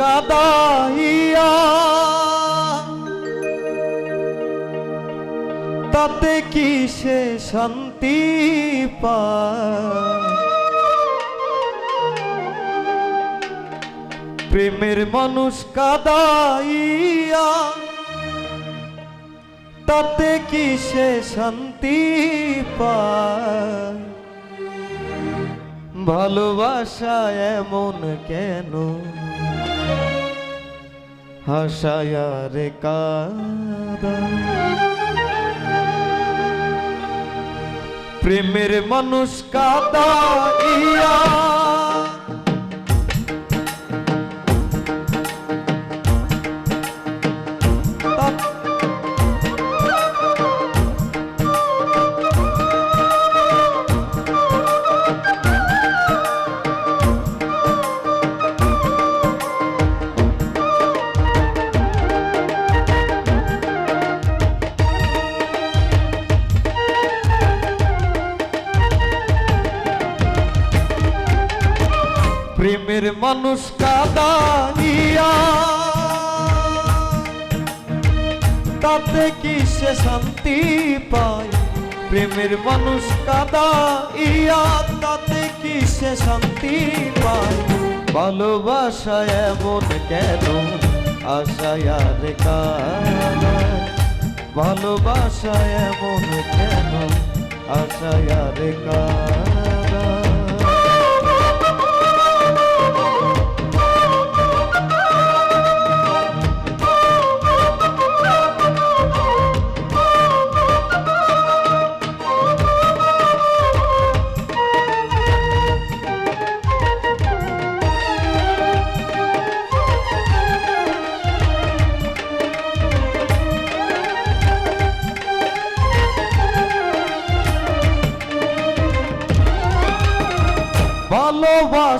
কাদাইয়া। তাতে কি সে শান্তি প্রেমের মানুষ কাদাইয়া। তাতে কি সে শান্তি পায়? ভালোবাসা এমন কেন? হাসায়ার কাদা। প্রেমের মানুষ কাদাইয়া প্রেমের মানুষ কাদাইয়া তাতে কি সে শান্তি পায়? প্রেমের মানুষ কাদাইয়া তাতে কি সে শান্তি পায়? ভালোবাসা এমন কেন? কাদায় ভালোবাসা এমন কেন? আশায়ার কাদায়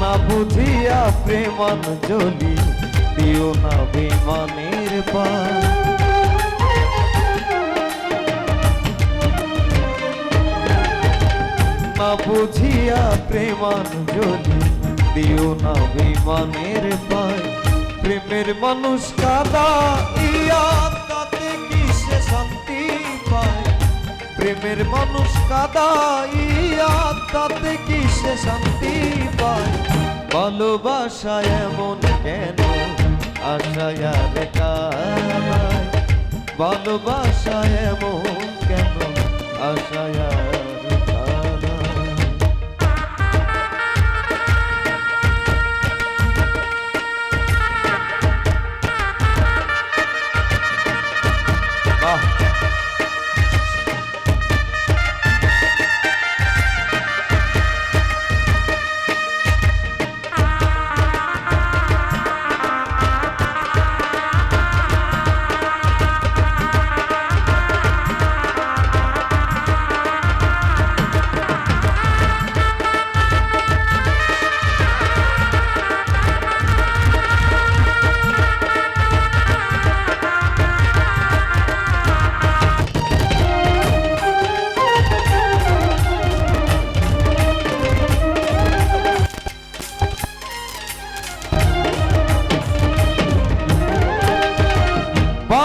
না বুঝিয়া প্রেমান জলি দিও না বিমানের পা না বুঝিয়া প্রেমান জলি দিও না বিমানের পায় প্রেমের মানুষ কাদা, ইয়া, তাতে কি শান্তি? প্রেমের মানুষ কাদা ইয়া তাতে কি সে শান্তি পায়? ভালোবাসা এমন কেন? আশায়ার কানায় ভালোবাসা এমন কেন? আশায়ার কানায়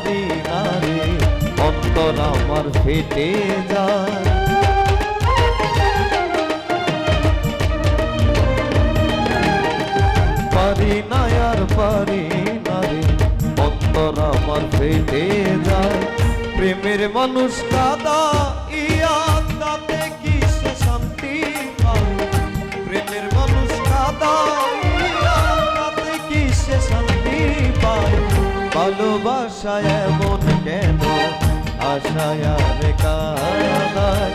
পারি না রে অন্তর আমার ফেটে যায়। পারি না রে, অন্তর আমার ফেটে যায়। প্রেমের মানুষ কাদা ভালোবাসা এমন কেন? আশায় আর কাদায়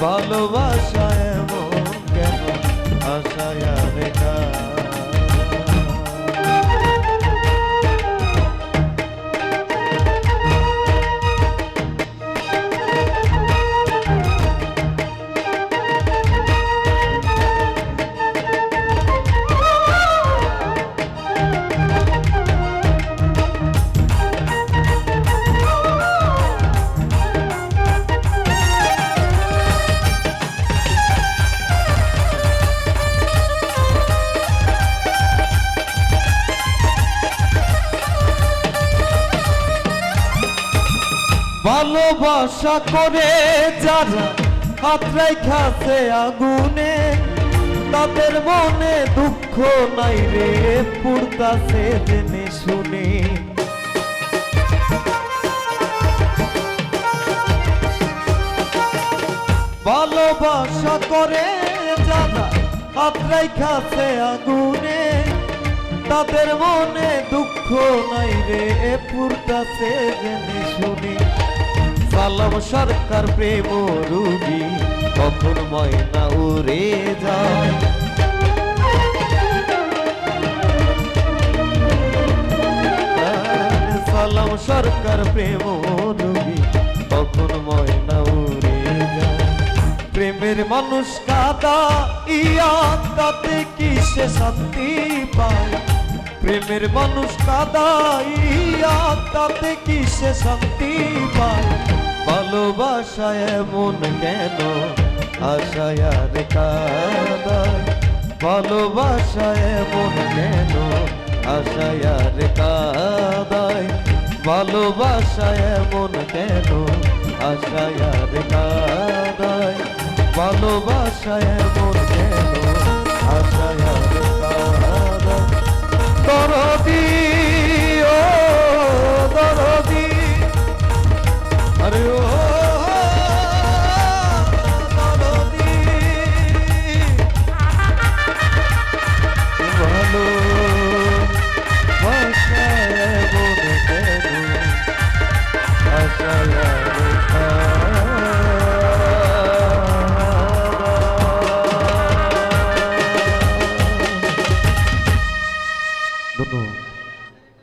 ভালোবাসায় এমন কেন? আশায় আর কাদায় ভালোবাসা করে যারা হাতরাই খাসে আগুনে, তাদের মনে দুঃখ নাই রে পুরতাছে জেনে শুনে। ভালোবাসা করে যারা হাতরাই খাসে আগুনে, তাদের মনে দুঃখ নাই রে পুরতাছে জেনে শুনে। সালাম সরকার প্রেম রুগী? কখন ময়না উড়ে যায়? সালাম সরকার প্রেম রুগী? কখন ময়না উড়ে যায়? প্রেমের মানুষ কাদা, ইয়া কি সে শান্তি পায়? প্রেমের মানুষ কাদা ইয়া তাতে কি সে শান্তি পায়? ভালোবাসা এমন কেন আশায় কাদায়? ভালোবাসা এমন কেন আশায় আর কাদায়? ভালোবাসা এমন কেন আশায় আর কাদায়? ভালোবাসা এমন কেন আশায় আর কাদায়? দরদি